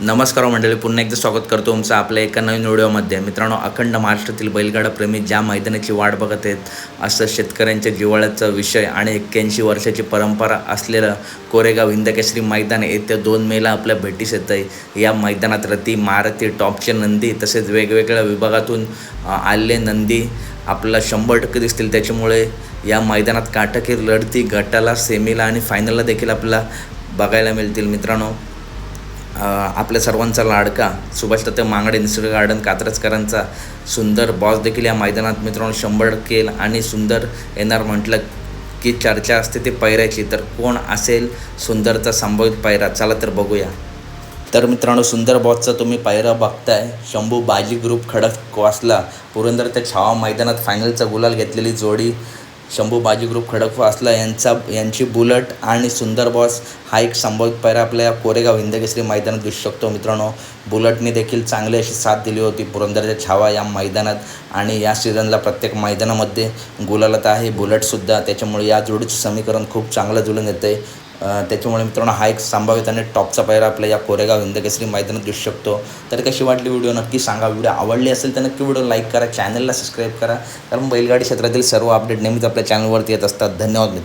नमस्कार हो मंडळी पुन्हा एकदा स्वागत करतो तुमचं आपल्या एका नवीन व्हिडिओमध्ये. मित्रांनो अखंड महाराष्ट्रातील बैलगाडा प्रेमी ज्या मैदानाची वाट बघत आहेत असं शेतकऱ्यांच्या जिव्हाळ्याचा विषय आणि एक्क्याऐंशी वर्षाची परंपरा असलेलं कोरेगाव हिंदकेसरी मैदान येत्या दोन मेला आपल्या भेटीस येतं आहे या मैदानात रती मारुती टॉपचे नंदी तसेच वेगवेगळ्या विभागातून आलेले नंदी आपल्याला शंभर टक्के दिसतील. त्याच्यामुळे या मैदानात काटकीर लढती गटाला सेमीला आणि फायनलला देखील आपल्याला बघायला मिळतील. मित्रांनो आपल्या सर्वांचा लाडका सुभाष दत्त मांगडे निसर्ग गार्डन कात्रजकरांचा सुंदर बॉस देखील या मैदानात मित्रांनो शंभर टक्केल आणि सुंदर येणार म्हटलं की चर्चा असते ते पैऱ्याची. तर कोण असेल सुंदरचा संभावित पैरा? चला तर बघूया. तर मित्रांनो सुंदर बॉसचा तुम्ही पायरा बघताय. शंभू बाजी ग्रुप खडक वासला. पुरंदर त्या छावा मैदानात फायनलचा गुलाल घेतलेली जोडी. शंभू बाजी ग्रुप खडकवासला यांचा यांची बुलट आणि सुंदर बॉस हा एक संभावित पैरा आपल्या कोरेगाव हिंदकेसरी मैदानात दिसू शकतो. मित्रांनो बुलटने देखील चांगली अशी साथ दिली होती. पुरंदरच्या छावा या मैदानात आणि या सीझनला प्रत्येक मैदानामध्ये गुलालता आहे. बुलटसुद्धा त्याच्यामुळे या जोडीचं समीकरण खूप चांगलं जुळून येतं आहे त्याच्यामुळे मित्रांनो हा एक संभाव्यत आणि टॉपचा पायरा आपल्या या कोरेगाव हिंदकेसरी मैदानात दिसू शकतो. तर कशी वाटली व्हिडिओ? नक्की सांगा. व्हिडिओ आवडली असेल तर नक्की व्हिडिओ लाईक करा चॅनलला सबस्क्राईब करा. कारण बैलगाडी क्षेत्रातील सर्व अपडेट नेहमीच आपल्या चॅनलवरती येत असतात. धन्यवाद मित्र